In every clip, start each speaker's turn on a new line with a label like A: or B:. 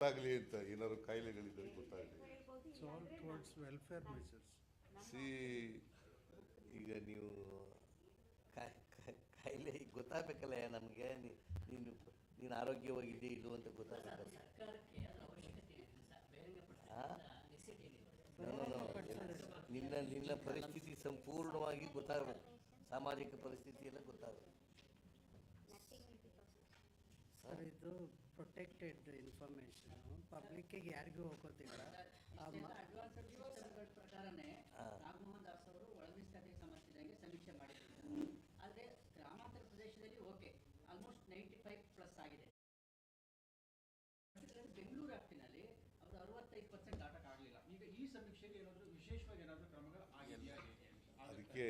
A: ಗೊತ್ತಾಗಲಿ ಅಂತ ಏನಾದ್ರು ಕಾಯಿಲೆಗಳಿದ್ರೆ ಗೊತ್ತಾಗಲಿ.
B: ವೆಲ್ಫೇರ್
A: ಸಿ
C: ಈಗ ನೀವು ಕಾಯ್- ಕಾಯ್- ಕಾಯಿಲೆ ಗೊತ್ತಾಗಬೇಕಲ್ಲ ನಮಗೆ. ನೀನು ನೀನು ಆರೋಗ್ಯವಾಗಿದೆಯೇ ಇಲ್ಲೋ ಅಂತ ಗೊತ್ತಾಗಬೇಕಲ್ಲ
D: ಇದೆ.
C: ನಿನ್ನ ನಿನ್ನ ಪರಿಸ್ಥಿತಿ ಸಂಪೂರ್ಣವಾಗಿ ಗೊತ್ತಾಗಬೇಕು. ಸಾಮಾಜಿಕ ಪರಿಸ್ಥಿತಿ ಎಲ್ಲ ಗೊತ್ತಾಗಬೇಕು.
B: ಸರ್ ಇದು ಪ್ರೊಟೆಕ್ಟೆಡ್ ಪಬ್ಲಿಕ್ಕಿಗೆ ಯಾರಿಗೂ ಹೋಗೋದಿಲ್ಲ
D: ಪ್ರಕಾರನೇ ರಾಘಮೋಹನ್ ದಾಸ್ ಅವರು ಒಳಮೀಸಲಾತಿಗೆ ಸಂಬಂಧಿಸಿದಂಗೆ ಸಮೀಕ್ಷೆ ಮಾಡಿದ್ದಾರೆ ಆದರೆ ಗ್ರಾಮಾಂತರ ಪ್ರದೇಶದಲ್ಲಿ okay almost ninety five plus ಆಗಿದೆ ಬೆಂಗಳೂರು ವ್ಯಾಪ್ತಿನಲ್ಲಿ ಅವರು ಅರವತ್ತೈದು ಪರ್ಸೆಂಟ್ ಆಗಲಿಲ್ಲ
E: ಈಗ ಈ ಸಮೀಕ್ಷೆಗೆ ಏನಾದರೂ ವಿಶೇಷವಾಗಿ ಏನಾದರೂ ಕ್ರಮಗಳು ಆಗಿದೆಯಾ
A: ಅದಕ್ಕೆ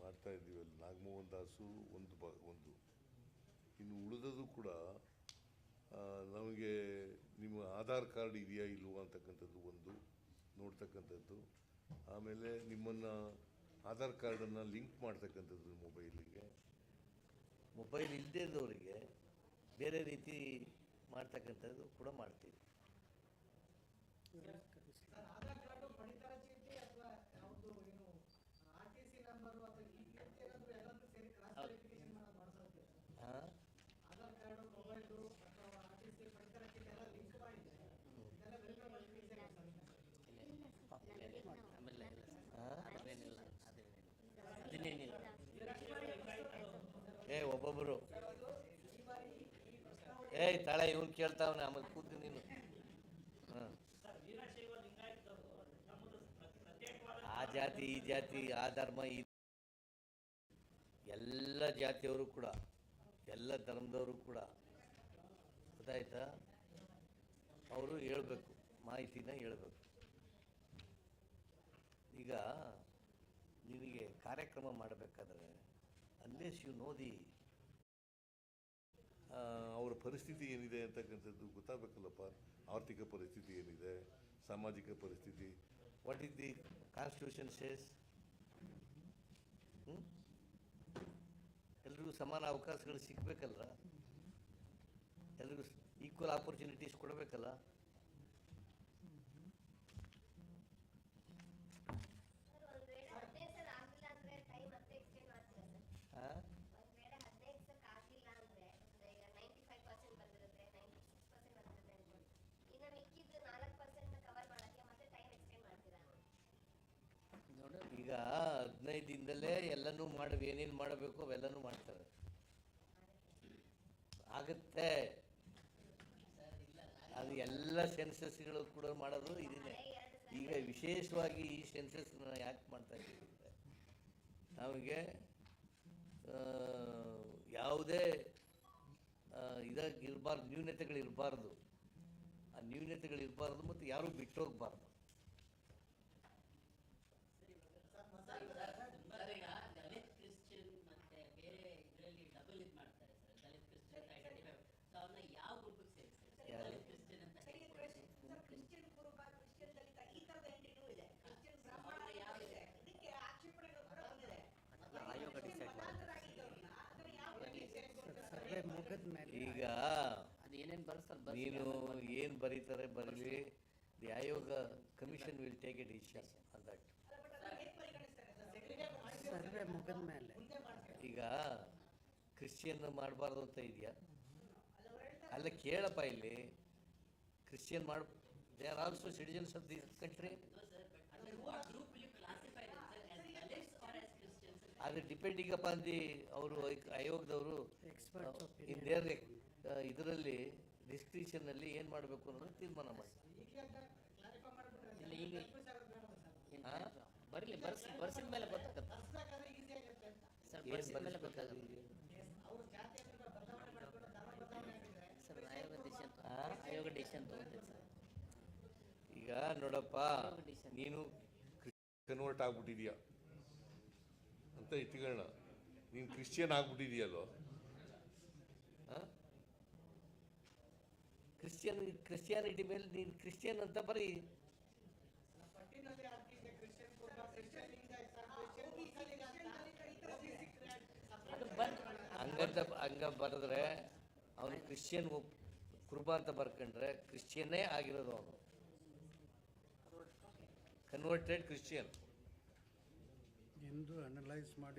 A: ಮಾಡ್ತಾ ಇದ್ದೀವಿ ನಾಗಮೋಹನ್ ದಾಸು ಒಂದು ಬ ಒಂದು. ಇನ್ನು ಉಳಿದದು ಕೂಡ ನಮಗೆ ನಿಮ್ಮ ಆಧಾರ್ ಕಾರ್ಡ್ ಇದೆಯಾ ಇಲ್ವಾ ಅಂತಕ್ಕಂಥದ್ದು ಒಂದು ನೋಡ್ತಕ್ಕಂಥದ್ದು. ಆಮೇಲೆ ನಿಮ್ಮನ್ನು ಆಧಾರ್ ಕಾರ್ಡನ್ನು ಲಿಂಕ್ ಮಾಡ್ತಕ್ಕಂಥದ್ದು ಮೊಬೈಲಿಗೆ.
C: ಮೊಬೈಲ್ ಇಲ್ಲದೇ ಇದ್ದವರಿಗೆ ಬೇರೆ ರೀತಿ ಮಾಡ್ತಕ್ಕಂಥದ್ದು ಕೂಡ ಮಾಡ್ತೀವಿ.
F: ಆಧಾರ್ ಕಾರ್ಡು ಪಡಿತರ ಚೀಟಿ ಅಥವಾ ಯಾವುದು ಏನು ಆರ್ ಟಿ ಸಿ ನಂಬರ್ ಅಥವಾ ಈ ರೀತಿ ಏನಾದ್ರು ಎಲ್ಲದೂ ಸೇರಿ ಕ್ರಾಸ್ ವೆರಿಫಿಕೇಶನ್ ಮಾಡೋದು ಮಾಡಿಸೋದು
C: ಹಾಂ
F: ಆಧಾರ್ ಕಾರ್ಡು ಮೊಬೈಲು ಅಥವಾ ಆರ್ ಟಿ ಸಿ ಪಡಿತರ ಚೀಟಿ ಎಲ್ಲ ಲಿಂಕ್ ಮಾಡಿದ್ರೆ ಇದೆಲ್ಲ ವೆರಿಫೈ ಮಾಡಲಿಕ್ಕೆ
D: ಆಮೇಲೆ ಇಲ್ಲ ಸರ್
C: ಹಾಂ
D: ಅದೇನಿಲ್ಲ ಅದೇನಿಲ್ಲ ಅದನ್ನೇನಿಲ್ಲ
C: ಏ ಒಬ್ಬೊಬ್ಬರು ಏಯ್, ತಳೆ, ಇವನು ಕೇಳ್ತಾವನೆ, ಆಮೇಲೆ ಕೂತು ನೀನು. ಆ ಜಾತಿ, ಈ ಜಾತಿ, ಆ ಧರ್ಮ, ಈ ಎಲ್ಲ ಜಾತಿಯವರು ಕೂಡ, ಎಲ್ಲ ಧರ್ಮದವರು ಕೂಡ. ಗೊತ್ತಾಯ್ತಾ? ಅವರು ಹೇಳ್ಬೇಕು, ಮಾಹಿತಿನ ಹೇಳ್ಬೇಕು. ಈಗ, ನಿನಗೆ ಕಾರ್ಯಕ್ರಮ ಮಾಡಬೇಕಾದ್ರೆ ಅನ್ಲೇಸ್ ಯು ನೋ ದಿ
A: ಅವರ ಪರಿಸ್ಥಿತಿ ಏನಿದೆ ಅಂತಕ್ಕಂಥದ್ದು ಗೊತ್ತಾಗಬೇಕಲ್ಲಪ್ಪ. ಆರ್ಥಿಕ ಪರಿಸ್ಥಿತಿ ಏನಿದೆ, ಸಾಮಾಜಿಕ ಪರಿಸ್ಥಿತಿ
C: what is the constitution says ಎಲ್ರಿಗೂ ಸಮಾನ ಅವಕಾಶಗಳು ಸಿಗಬೇಕಲ್ಲ ಎಲ್ರಿಗೂ ಈಕ್ವಲ್ ಆಪರ್ಚುನಿಟೀಸ್ ಕೊಡಬೇಕಲ್ಲ
G: ಸರ್, ಒಂದ್ ವೇಳೆ ಹದಿನೈದು ಸಲ ಆಗ್ಲಿಲ್ಲ ಅಂದ್ರೆ ಟೈಮ್ ಮತ್ತೆ ಎಕ್ಸ್ಟೆಂಡ್ ಮಾಡ್ತೀರಾ ಸರ್
C: ಹಾಂ
G: ಒಂದ್ ವೇಳೆ ಹದಿನೈದು ಸಲ ಆಗಿಲ್ಲ ಅಂದ್ರೆ ಅಂದ್ರೆ ಈಗ ನೈಂಟಿ ಫೈವ್ ಪರ್ಸೆಂಟ್ ಬಂದಿರುತ್ತೆ ನೈಂಟಿ ಸಿಕ್ಸ್ ಪರ್ಸೆಂಟ್ ಬಂದಿರುತ್ತೆ ಅನ್ಕೊಳ್ಳಿ ಇನ್ನು ಮಿಕ್ಕಿದ್ದು ನಾಲ್ಕು ಪರ್ಸೆಂಟ್ ಕವರ್ ಮಾಡಕ್ಕೆ ಮತ್ತೆ ಟೈಮ್ ಎಕ್ಸ್ಟೆಂಡ್ ಮಾಡ್ತೀರಾ
C: ಈಗ ದಿನದಲ್ಲೇ ಎಲ್ಲನೂ ಮಾಡಿ, ಏನೇನು ಮಾಡಬೇಕು ಅವೆಲ್ಲನೂ ಮಾಡ್ತಾರೆ. ಆಗುತ್ತೆ. ಅದು ಎಲ್ಲ ಸೆನ್ಸಸ್ಗಳು ಕೂಡ ಮಾಡೋದು ಇದನ್ನೇ ಈಗ ವಿಶೇಷವಾಗಿ ಈ ಸೆನ್ಸಸ್ನ ಯಾಕೆ ಮಾಡ್ತಾ ಇದ್ದೀವಿ ನಮಗೆ ಯಾವುದೇ ಇದಾಗಿರಬಾರ್ದು ನ್ಯೂನತೆಗಳಿರಬಾರ್ದು. ಆ ನ್ಯೂನತೆಗಳಿರಬಾರ್ದು ಮತ್ತು ಯಾರೂ ಬಿಟ್ಟೋಗ್ಬಾರ್ದು
D: ಸರ್ ಈಗ ದಲಿತ್ ಕ್ರಿಶ್ಚಿಯನ್ ಮತ್ತೆ ಬೇರೆ ಇದರಲ್ಲಿ ಡಬಲ್ ಇದು ಮಾಡ್ತಾರೆ sir Dalit Christian identify so ಅವ್ರನ್ನ ಯಾವ ಗ್ರೂಪಿಗೆ ಸೇರಿಸ್ತಾರೆ
C: ಯಾರು?
D: ದಲಿತ್ ಕ್ರಿಶ್ಚಿಯನ್ ಅಂತ
F: sir Christian Kuruba Christian Dalit ಈ ತರದ ಎಂಟಿನೂ ಇದೆ ಕ್ರಿಶ್ಚಿಯನ್ ಬ್ರಾಹ್ಮಣ
D: ಅವ್ರಿಗೆ ಯಾವ
F: ಇದೆ ಇದಕ್ಕೆ ಆಕ್ಷೇಪಣೆಗಳು ಕೂಡ ಬಂದಿದೆ
D: ಆಯೋಗ decide
F: ಮತಾಂತರಾಗಿದ್ದವ್ರನ್ನ ಅದನ್ನ ಯಾವ ರೀತಿ ಸೇರಿಸ್ಕೊಳ್ತಾರೆ ಸರ್?
B: ಸರ್ವೆ ಮುಗಿದ ಮೇಲೆ
C: ಈಗ ನೀನು ಏನು ಬರೀತಾರೆ ಬರಲಿ ದಿ ಆಯೋಗ commission will take a decision on that.
B: Survey ಮುಗಿದ ಮೇಲೆ.
C: ಈಗ ಕ್ರಿಶ್ಚಿಯನ್ ಮಾಡಬಾರ್ದು ಅಂತ ಇದೆಯಾ?
F: ಅಲ್ಲ
C: ಕೇಳಪ್ಪ ಇಲ್ಲಿ. ಕ್ರಿಶ್ಚಿಯನ್ ಮಾಡ್ they are also citizens of this country
D: ಈಗಪ್ಪ
C: ಅದು ಡಿಪೆಂಡಿಂಗ್ ಅಪಾನ್ ದಿ ಅವರು ಆಯೋಗದವರು. ಇನ್ ದೇರ್ ಇದರಲ್ಲಿ ಡಿಸ್ಕ್ರಿಷನ್ನಲ್ಲಿ ಏನು ಮಾಡಬೇಕು ಅನ್ನೋದು ತೀರ್ಮಾನ ಮಾಡಿ.
F: ಈಗ.
D: ಬರಲಿ ಬರ್ಸಿ ಬರ್ಸಿದ ಮೇಲೆ ಸರ್ ಆಯೋಗ ಡಿಸಿಷನ್? ಆಯೋಗ ಡಿಸಿಷನ್ ತಗೊಂತೈತೆ ಸರ್.
C: ಈಗ ನೋಡಪ್ಪ ನೀನು
A: ಕನ್ವರ್ಟ್ ಆಗ್ಬಿಟ್ಟಿದ್ಯಾ. ಅಂತ ಇಟ್ಕೊಳ್ಳೋಣ. ನೀನು ಕ್ರಿಶ್ಚಿಯನ್ ಆಗ್ಬಿಟ್ಟಿದ್ಯಲ್ಲೋ
C: ಕ್ರಿಶ್ಚಿಯನ್, ಕ್ರಿಶ್ಚಿಯಾನಿಟಿ ಮೇಲೆ ನೀನು ಕ್ರಿಶ್ಚಿಯನ್ ಅಂತ ಬರೀ. ಹಂಗಂತ ಹಂಗ ಬರೆದ್ರೆ ಅವನು ಕ್ರಿಶ್ಚಿಯನ್ ಕುರುಬ ಅಂತ ಬರ್ಕೊಂಡ್ರೆ ಕ್ರಿಶ್ಚಿಯನ್ನೇ ಆಗಿರೋದು ಅವನು. ಕನ್ವರ್ಟೆಡ್ ಕ್ರಿಶ್ಚಿಯನ್
B: ಎಂದು ಅನಲೈಸ್ ಮಾಡಿ